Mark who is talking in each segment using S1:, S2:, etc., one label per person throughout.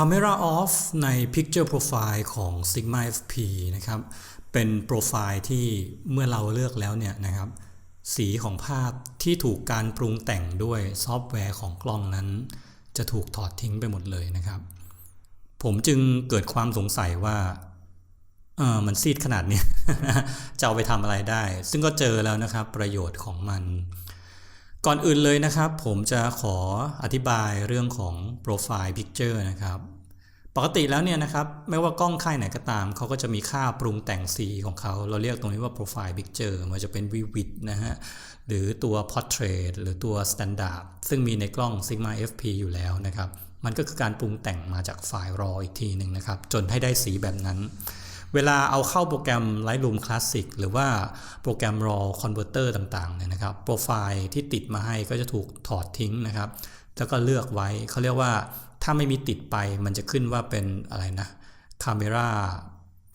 S1: Camera Off ใน Picture Profile ของ Sigma FP นะครับ เป็นโปรไฟล์ที่เมื่อเราเลือกแล้วเนี่ยนะครับ สีของภาพที่ถูกการปรุงแต่งด้วยซอฟต์แวร์ของกล้องนั้น จะถูกถอดทิ้งไปหมดเลยนะครับ ผมจึงเกิดความสงสัยว่าเออมันซีดขนาดนี้จะเอาไปทำอะไรได้ ซึ่งก็เจอแล้วนะครับประโยชน์ของมัน ก่อนอื่นเลยนะครับ ผมจะขออธิบายเรื่องของ Profile Picture นะครับ ปกติแล้วเนี่ยนะครับไม่ว่ากล้องค่ายไหนก็ตาม เขาก็จะมีค่าปรุงแต่งสีของเขา เราเรียกตรงนี้ว่า Profile Picture มันจะเป็น Vivid นะฮะ หรือตัว Portrait หรือตัว Standard ซึ่งมีในกล้อง Sigma FP อยู่แล้วนะครับ มันก็คือการปรุงแต่งมาจากไฟล์ RAW อีกทีหนึ่งนะครับ จนให้ได้สีแบบนั้น เวลาเอาเข้าโปรแกรม Lightroom Classic หรือว่าโปรแกรม RAW Converter ต่างๆเนี่ยนะครับโปรไฟล์ที่ติดมาให้ก็จะถูกถอดทิ้งนะครับ แล้วก็เลือกไว้เขาเรียกว่าถ้าไม่มีติดไปมันจะขึ้นว่าเป็นอะไรนะ Camera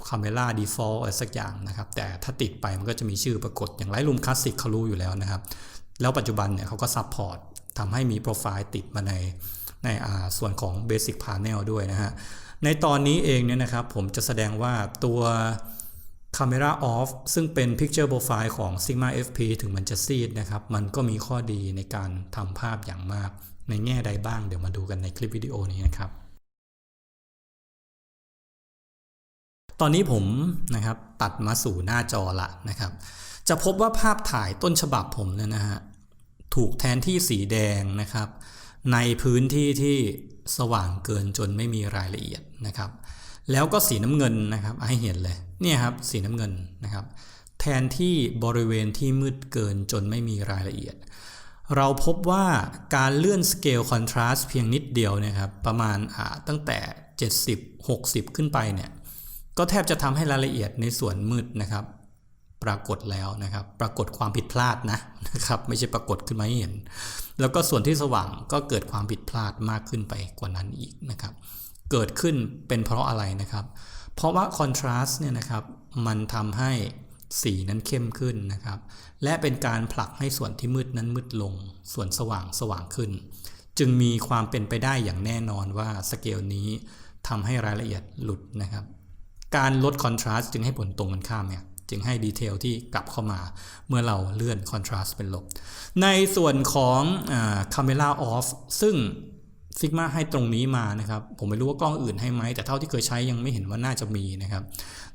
S1: Camera Default อะไรสักอย่างนะครับ แต่ถ้าติดไปมันก็จะมีชื่อปรากฏอย่าง Lightroom Classic เขารู้อยู่แล้วนะครับ แล้วปัจจุบันเนี่ยเขาก็ซัพพอร์ตทำให้มีโปรไฟล์ติดมาในในส่วนของ Basic Panel ด้วยนะฮะ ในตอนนี้เองเนี่ยนะครับผมจะแสดงว่าตัว Camera Off ซึ่งเป็น Picture Profile ของ Sigma FP ถึงมันจะซีดนะครับ มันก็มีข้อดีในการทำภาพอย่างมาก ในแง่ใดบ้างเดี๋ยวมาดูกันในคลิปวิดีโอนี้นะครับ ตอนนี้ผมนะครับตัดมาสู่หน้าจอละนะครับ จะพบว่าภาพถ่ายต้นฉบับผมเนี่ยนะฮะถูกแทนที่สีแดงนะครับ ในพื้นที่ที่ สว่างเกินจนไม่มีรายละเอียดนะครับ แล้วก็สีน้ำเงินนะครับให้เห็นเลยเนี่ยครับสีน้ำเงินนะครับ แทนที่บริเวณที่มืดเกินจนไม่มีรายละเอียด เราพบว่าการเลื่อนสเกลคอนทราสต์เพียงนิดเดียวนะครับประมาณาตั้งแต่ 70 60 ขึ้นไปเนี่ยก็แทบจะทำให้รายละเอียดในส่วนมืดนะครับ ปรากฏแล้วนะครับ ปรากฏความผิดพลาดนะนะครับ ไม่ใช่ปรากฏขึ้นมาให้เห็น แล้วก็ส่วนที่สว่างก็เกิดความผิดพลาดมากขึ้นไปกว่านั้นอีกนะครับ เกิดขึ้นเป็นเพราะอะไรนะครับ เพราะว่าคอนทราสต์เนี่ยนะครับมันทำให้สีนั้นเข้มขึ้นนะครับ และเป็นการผลักให้ส่วนที่มืดนั้นมืดลง ส่วนสว่างสว่างขึ้น จึงมีความเป็นไปได้อย่างแน่นอนว่าสเกลนี้ทำให้รายละเอียดหลุดนะครับ การลดคอนทราสต์จึงให้ผลตรงกันข้ามเนี่ย จึงให้ดีเทลที่กลับเข้ามาเมื่อเราเลื่อนคอนทราสต์เป็นลบ ในส่วนของ Camera Off ซึ่ง Sigma ให้ตรงนี้มานะครับ ผมไม่รู้ว่ากล้องอื่นให้ไหม แต่เท่าที่เคยใช้ยังไม่เห็นว่าน่าจะมีนะครับ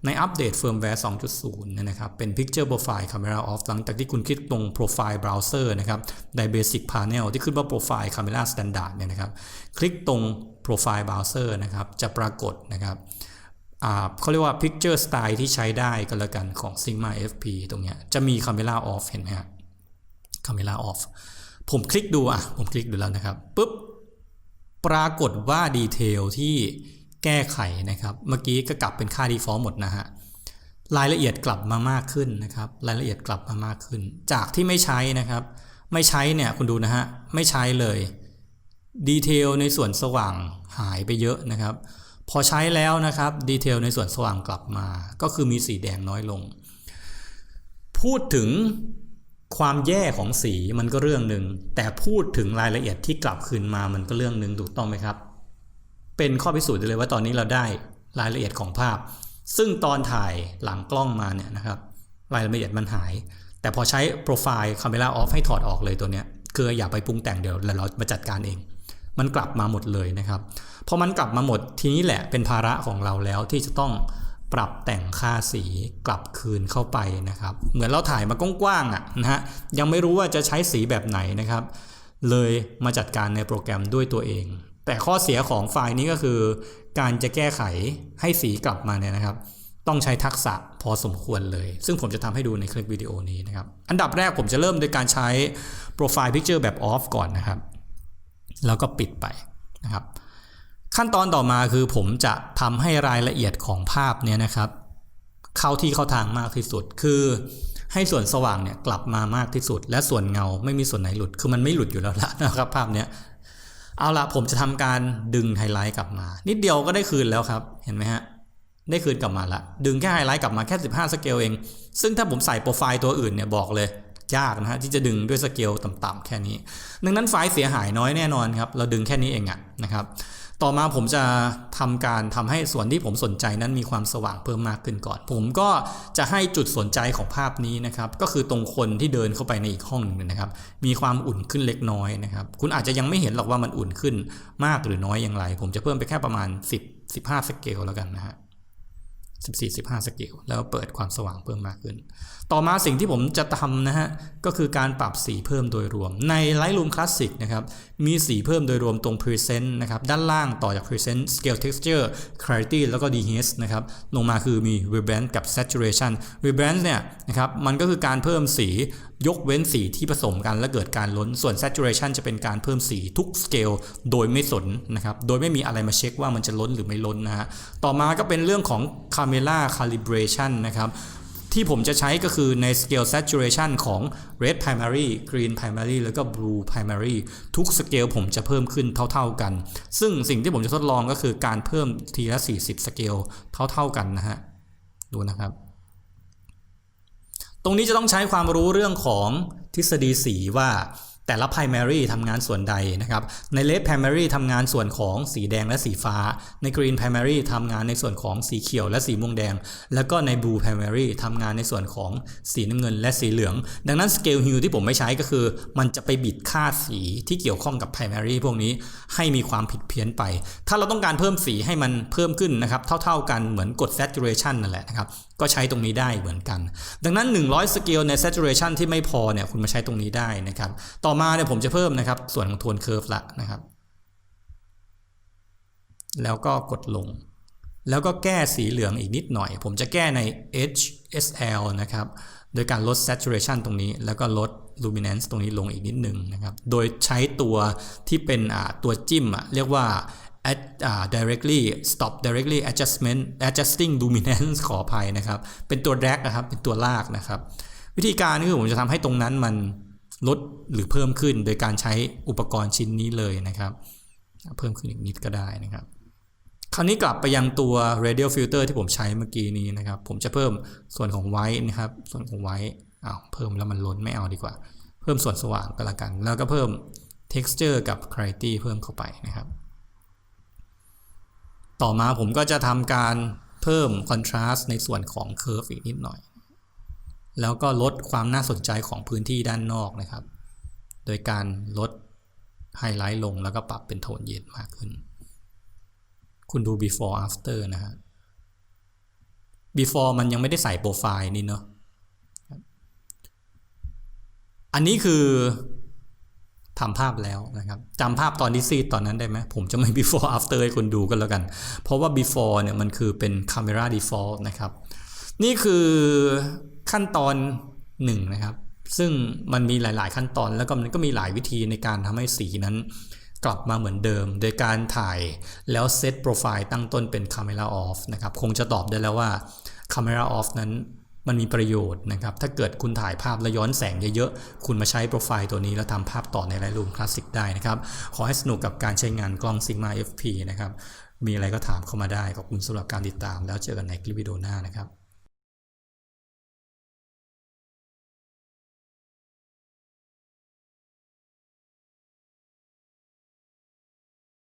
S1: ในอัปเดตเฟิร์มแวร์ 2.0 นะครับ เป็น Picture Profile Camera Off หลังจากที่คุณคลิกตรง Profile Browser นะครับ ใน Basic Panel ที่ขึ้นว่า Profile Camera Standard เนี่ยนะครับ คลิกตรง Profile Browser นะครับ จะปรากฏนะครับ เขาเรียกว่า Picture Style ที่ใช้ได้กันแล้วกันของ Sigma FP ตรงเนี้ยจะมี Camera Off เห็นไหมครับ Camera Off ผมคลิกดูอะ ผมคลิกดูแล้วนะครับปุ๊บปรากฏว่าดีเทลที่แก้ไขนะครับ เมื่อกี้ก็กลับเป็นค่า default หมดนะฮะรายละเอียดกลับมามากขึ้นนะครับ รายละเอียดกลับมามากขึ้น จากที่ไม่ใช้นะครับ ไม่ใช้เนี่ยคุณดูนะฮะไม่ใช้เลยดีเทลในส่วนสว่างหายไปเยอะนะครับ พอใช้แล้วนะครับดีเทลในส่วนสว่างกลับมา ก็คือมีสีแดงน้อยลง พูดถึงความแย่ของสีมันก็เรื่องหนึ่งแต่พูดถึงรายละเอียดที่กลับคืนมามันก็เรื่องหนึ่งถูกต้องไหมครับ เป็นข้อพิสูจน์เลยว่าตอนนี้เราได้รายละเอียดของภาพ ซึ่งตอนถ่ายหลังกล้องมาเนี่ยนะครับรายละเอียดมันหาย แต่พอใช้โปรไฟล์คาเมล่าออฟให้ถอดออกเลยตัวเนี้ยคืออย่าไปปรุงแต่งเดี๋ยวเรามาจัดการเอง มันกลับมาหมดเลยนะครับพอมันกลับมาหมดทีนี้แหละเป็นภาระของเราแล้วที่จะต้องปรับแต่งค่าสีกลับคืนเข้าไปนะครับ เหมือนเราถ่ายมากว้างๆอะนะฮะยังไม่รู้ว่าจะใช้สีแบบไหนนะครับ เลยมาจัดการในโปรแกรมด้วยตัวเอง แต่ข้อเสียของไฟล์นี้ก็คือ การจะแก้ไขให้สีกลับมาเนี่ยนะครับ ต้องใช้ทักษะพอสมควรเลย ซึ่งผมจะทำให้ดูในคลิปวิดีโอนี้นะครับ อันดับแรกผมจะเริ่มโดยการใช้โปรไฟล์ Picture แบบ off ก่อนนะครับ แล้วก็ปิดไปนะครับ ขั้นตอนต่อมาคือผมจะทำให้รายละเอียดของภาพเนี่ยนะครับ เข้าที่เข้าทางมากที่สุด คือให้ส่วนสว่างเนี่ยกลับมามากที่สุด และส่วนเงาไม่มีส่วนไหนหลุด คือมันไม่หลุดอยู่แล้วละนะครับภาพเนี้ยเอาละผมจะทำการดึงไฮไลท์กลับมา นิดเดียวก็ได้คืนแล้วครับ เห็นไหมฮะได้คืนกลับมาละดึงแค่ไฮไลท์กลับมาแค่ 15 สเกลเอง ซึ่งถ้าผมใส่โปรไฟล์ตัวอื่นเนี่ยบอกเลย ยากนะฮะที่จะดึงด้วยสเกลต่ำๆแค่นี้ ดังนั้นไฟล์เสียหายน้อยแน่นอนครับ เราดึงแค่นี้เองอะนะครับ ต่อมาผมจะทำการทำให้ส่วนที่ผมสนใจนั้นมีความสว่างเพิ่มมากขึ้นก่อน ผมก็จะให้จุดสนใจของภาพนี้นะครับ ก็คือตรงคนที่เดินเข้าไปในอีกห้องหนึ่งนะครับ มีความอุ่นขึ้นเล็กน้อยนะครับ คุณอาจจะยังไม่เห็นหรอกว่ามันอุ่นขึ้นมากหรือน้อยอย่างไร ผมจะเพิ่มไปแค่ประมาณ 10 15สเกลแล้วกันนะฮะ 14 15สเกลแล้วเปิดความสว่างเพิ่มมากขึ้น ต่อมาสิ่งที่ผมจะทำนะฮะ ก็คือการปรับสีเพิ่มโดยรวม ใน Lightroom Classic นะครับ มีสีเพิ่มโดยรวมตรง Present นะครับ ด้านล่างต่อจาก Present Scale Texture Clarity แล้วก็ Dehaze นะครับ ลงมาคือมี Vibrance กับ Saturation Vibrance เนี่ยนะครับ มันก็คือการเพิ่มสียกเว้นสีที่ผสมกันและเกิดการล้น ส่วน Saturation จะเป็นการเพิ่มสีทุกสเกลโดยไม่สนนะครับ โดยไม่มีอะไรมาเช็คว่ามันจะล้นหรือไม่ล้นนะฮะ ต่อมาก็เป็นเรื่องของ Camera Calibration นะครับที่ผมจะใช้ก็คือใน scale saturation ของ red primary green primary แล้วก็ blue primary ทุกสเกลผมจะเพิ่มขึ้นเท่า ๆกัน ซึ่งสิ่งที่ผมจะทดลองก็คือการเพิ่มทีละ 40สเกลเท่า ๆกันนะฮะ ดูนะครับ ตรงนี้จะต้องใช้ความรู้เรื่องของทฤษฎีสีว่า แต่ละ primary ทำงานส่วนใดนะครับ ใน red primary ทำงานส่วนของสีแดงและสีฟ้า ใน green primary ทำงานในส่วนของสีเขียวและสีม่วงแดง แล้วก็ใน blue primary ทำงานในส่วนของสีน้ำเงินและสีเหลือง ดังนั้น scale hue ที่ผมไม่ใช้ก็คือ มันจะไปบิดค่าสีที่เกี่ยวข้องกับ primary พวกนี้ให้มีความผิดเพี้ยนไป ถ้าเราต้องการเพิ่มสีให้มันเพิ่มขึ้นนะครับ เท่าๆกันเหมือนกด saturation นั่นแหละนะครับก็ใช้ตรงนี้ได้เหมือนกัน ดังนั้น 100สเกลใน saturation ที่ไม่พอเนี่ยคุณมาใช้ตรงนี้ได้นะครับต่อมาเนี่ยผมจะเพิ่มนะครับ ส่วนของโทนเคอร์ฟละนะครับ แล้วก็กดลง แล้วก็แก้สีเหลืองอีกนิดหน่อย ผมจะแก้ใน HSL นะครับ โดยการลด saturation ตรงนี้ แล้วก็ลด luminance ตรงนี้ลงอีกนิดหนึ่งนะครับ โดยใช้ตัวที่เป็นตัวจิ้มเรียกว่า at uh, directly stop directly adjustment adjusting luminance ขออภัยนะครับ เป็นตัว drag นะครับ เป็นตัวลากนะครับ วิธีการคือผมจะทำให้ตรงนั้นมัน ลดหรือเพิ่มขึ้นโดยการใช้อุปกรณ์ชิ้นนี้เลยนะครับ เพิ่มขึ้นอีกนิดก็ได้นะครับ คราวนี้กลับไปยังตัว radial filter ที่ผมใช้เมื่อกี้นี้นะครับ ผมจะเพิ่มส่วนของ white นะครับ ส่วนของ white อ้าวเพิ่มแล้วมันล้นไม่เอาดีกว่า เพิ่มส่วนสว่างก็แล้วกัน แล้วก็เพิ่ม texture กับ clarity เพิ่มเข้าไปนะครับ ต่อมาผมก็จะทำการเพิ่ม contrast ในส่วนของ curve อีกนิดหน่อย แล้วก็ลดความน่าสนใจของพื้นที่ด้านนอกนะครับ โดยการลดไฮไลท์ลงแล้วก็ปรับเป็นโทนเย็นมากขึ้น คุณดู before after นะฮะ before มันยังไม่ได้ใส่โปรไฟล์นี่เนาะ อันนี้คือทำภาพแล้วนะครับจำภาพตอนที่ซีดตอนนั้นได้ไหมผมจะไม่ before after ให้คุณดูกันแล้วกัน เพราะว่า before เนี่ยมันคือเป็น camera default นะครับ นี่คือ ขั้นตอนหนึ่งนะครับ ซึ่งมันมีหลาย ๆ ขั้นตอนแล้วก็มันก็มีหลายวิธีในการทำให้สีนั้นกลับมาเหมือนเดิม โดยการถ่ายแล้วเซตโปรไฟล์ตั้งต้นเป็น camera off นะครับ คงจะตอบได้แล้วว่า camera off นั้นมันมีประโยชน์นะครับ ถ้าเกิดคุณถ่ายภาพแล้วย้อนแสงเยอะๆ คุณมาใช้โปรไฟล์ตัวนี้แล้วทำภาพต่อใน Lightroom Classic ได้นะครับ ขอให้สนุกกับการใช้งานกล้อง Sigma FP นะครับ มีอะไรก็ถามเข้ามาได้ ขอบคุณสำหรับการติดตามแล้วเจอกันในคลิปวิดีโอหน้านะครับ